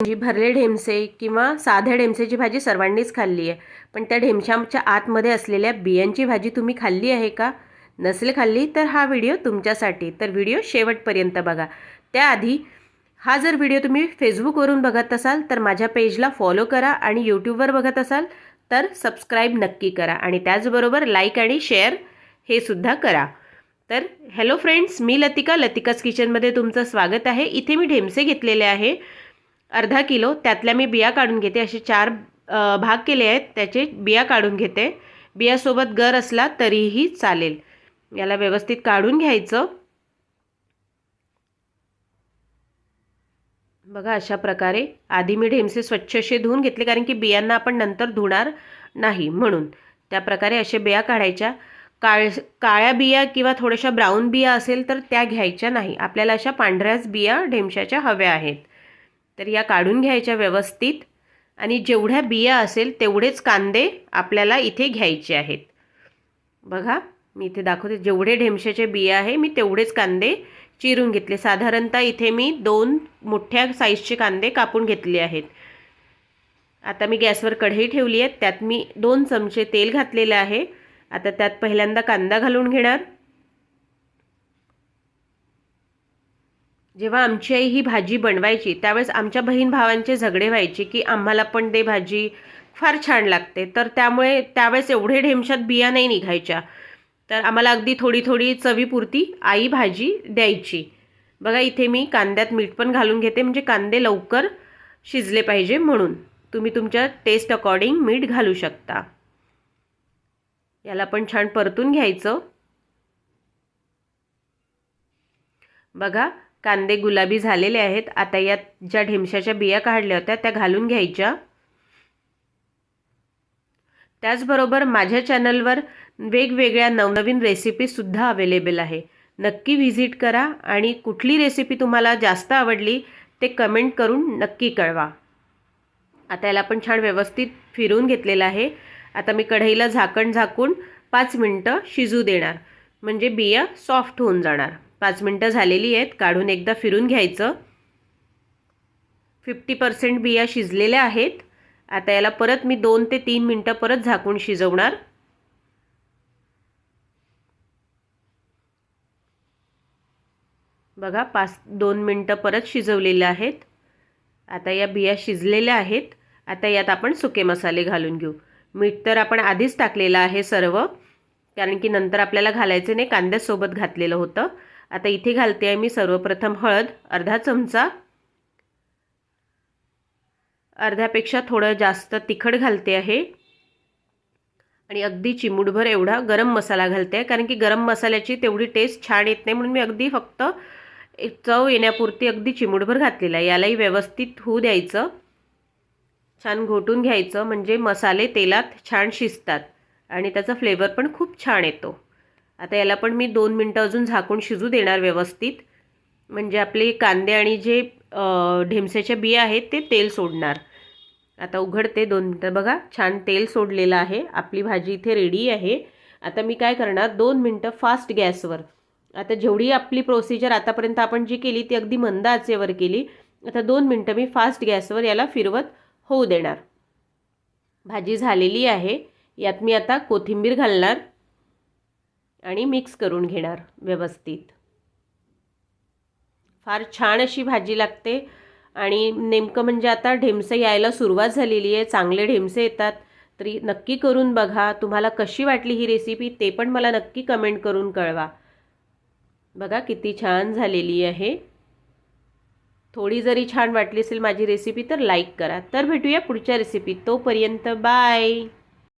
जी भरले ढेमसे किंवा साध्या ढेमसेची भाजी सर्वांनीच खाल्ली आहे. पण त्या ढेमशाच्या आतमध्ये असलेल्या बियांची भाजी तुम्ही खाल्ली आहे का? नसेल खाल्ली तर हा व्हिडिओ तुमच्यासाठी. तर व्हिडिओ शेवटपर्यंत बघा. त्याआधी हा जर व्हिडिओ तुम्ही फेसबुकवरून बघत असाल तर माझ्या पेजला फॉलो करा आणि यूट्यूबवर बघत असाल तर सबस्क्राईब नक्की करा आणि त्याचबरोबर लाईक आणि शेअर हे सुद्धा करा. तर हॅलो फ्रेंड्स मी लतिका. लतिकाच किचनमध्ये तुमचं स्वागत आहे. इथे मी ढेमसे घेतलेले आहे. अर्धा किलो त्यातल्या मी बिया काढून घेते. असे चार भाग केले आहेत. त्याचे बिया काढून घेते. बियासोबत गर असला तरीही चालेल. याला व्यवस्थित काढून घ्यायचं. बघा अशा प्रकारे आधी मी ढेमसे स्वच्छ असे धुवून घेतले कारण की बियांना आपण नंतर धुणार नाही म्हणून. त्या प्रकारे असे बिया काढायच्या. काळ काळ्या बिया किंवा थोड्याशा ब्राऊन बिया असेल तर त्या घ्यायच्या नाही. आपल्याला अशा पांढऱ्याच बिया ढेमशाच्या हव्या आहेत. तर या काढून घ्यायच्या व्यवस्थित. आणि जेवढ्या बिया असेल तेवढेच कांदे आपल्याला इथे घ्यायचे आहेत. बघा मी इथे दाखवते. जेवढे ढेमशाचे बिया आहे मी तेवढेच कांदे चिरून घेतले. साधारणतः इथे मी दोन मोठ्या साईजचे कांदे कापून घेतले आहेत. आता मी गॅसवर कढई ठेवली आहे. त्यात मी दोन चमचे तेल घातलेलं आहे. आता त्यात पहिल्यांदा कांदा घालून घेणार. जेव्हा आमची आई ही भाजी बनवायची त्यावेळेस आमच्या बहीण भावांचे झगडे व्हायचे की आम्हाला पण दे भाजी फार छान लागते. तर त्यामुळे त्यावेळेस एवढे ढेमशात बिया नाही निघायच्या. तर आम्हाला अगदी थोडी थोडी चवीपुरती आई भाजी द्यायची. बघा इथे मी कांद्यात मीठ पण घालून घेते. म्हणजे कांदे लवकर शिजले पाहिजे म्हणून. तुम्ही तुमच्या टेस्ट अकॉर्डिंग मीठ घालू शकता. याला पण छान परतून घ्यायचं. बघा कांदे गुलाबी झालेले आहेत. आता यात ज्या ढेमशाच्या बिया काढल्या होत्या त्या घालून घ्यायच्या. त्याचबरोबर माझ्या चॅनलवर वेगवेगळ्या नवनवीन रेसिपीसुद्धा अवेलेबल आहे. नक्की व्हिजिट करा आणि कुठली रेसिपी तुम्हाला जास्त आवडली ते कमेंट करून नक्की कळवा. आता याला पण छान व्यवस्थित फिरून घेतलेलं आहे. आता मी कढईला झाकण झाकून पाच मिनटं शिजू देणार. म्हणजे बिया सॉफ्ट होऊन जाणार. पाच मिनटं झालेली आहेत. काढून एकदा फिरून घ्यायचं. फिफ्टी पर्सेंट बिया शिजलेल्या आहेत. आता याला परत मी दोन ते तीन मिनटं परत झाकून शिजवणार. बघा पाच दोन मिनटं परत शिजवलेले आहेत. आता या बिया शिजलेल्या आहेत. आता यात आपण सुके मसाले घालून घेऊ. मीठ तर आपण आधीच टाकलेलं आहे सर्व. कारण की नंतर आपल्याला घालायचं नाही. कांद्यासोबत घातलेलं होतं. आता इथे घालते आहे मी सर्वप्रथम हळद अर्धा चमचा. अर्ध्यापेक्षा थोडं जास्त तिखट घालते आहे. आणि अगदी चिमूटभर एवढा गरम मसाला घालते आहे कारण की गरम मसाल्याची तेवढी टेस्ट छान येत नाही म्हणून मी अगदी फक्त एक चव येण्यापुरती अगदी चिमूटभर घातलेला आहे. यालाही व्यवस्थित होऊ द्यायचं. छान घोटून घ्यायचं म्हणजे मसाले तेलात छान शिजतात. आणि त्याचा फ्लेवर पण खूप छान येतो. आता याला पण मी दोन मिनटं अजून झाकून शिजू देणार व्यवस्थित. म्हणजे आपले कांदे आणि जे ढेमसेच्या बिया आहेत ते तेल सोडणार. आता उघडते दोन मिनटं. बघा छान तेल सोडलेलं आहे. आपली भाजी इथे रेडी आहे. आता मी काय करणार? दोन मिनटं फास्ट गॅसवर. आता जेवढी आपली प्रोसिजर आतापर्यंत आपण जी केली ती अगदी मंद आचेवर केली आता दोन मिनटं मी फास्ट गॅसवर याला फिरवत होऊ देणार. भाजी झालेली आहे. यात मी आता कोथिंबीर घालणार. आणि मिक्स करून घेणार व्यवस्थित. फार छान अशी भाजी लागते आणि नेमकं म्हणजे आता ढेमसे यायला सुरुवात झालेली आहे चांगले ढेमसे येतात तरी नक्की करून बघा तुम्हाला कशी वाटली ही रेसिपी ते पण मला नक्की कमेंट करून कळवा. बघा किती छान झालेली आहे. थोडी जरी छान वाटली असेल माझी रेसिपी तर लाईक करा. तर भेटूया पुढच्या रेसिपीत तोपर्यंत बाय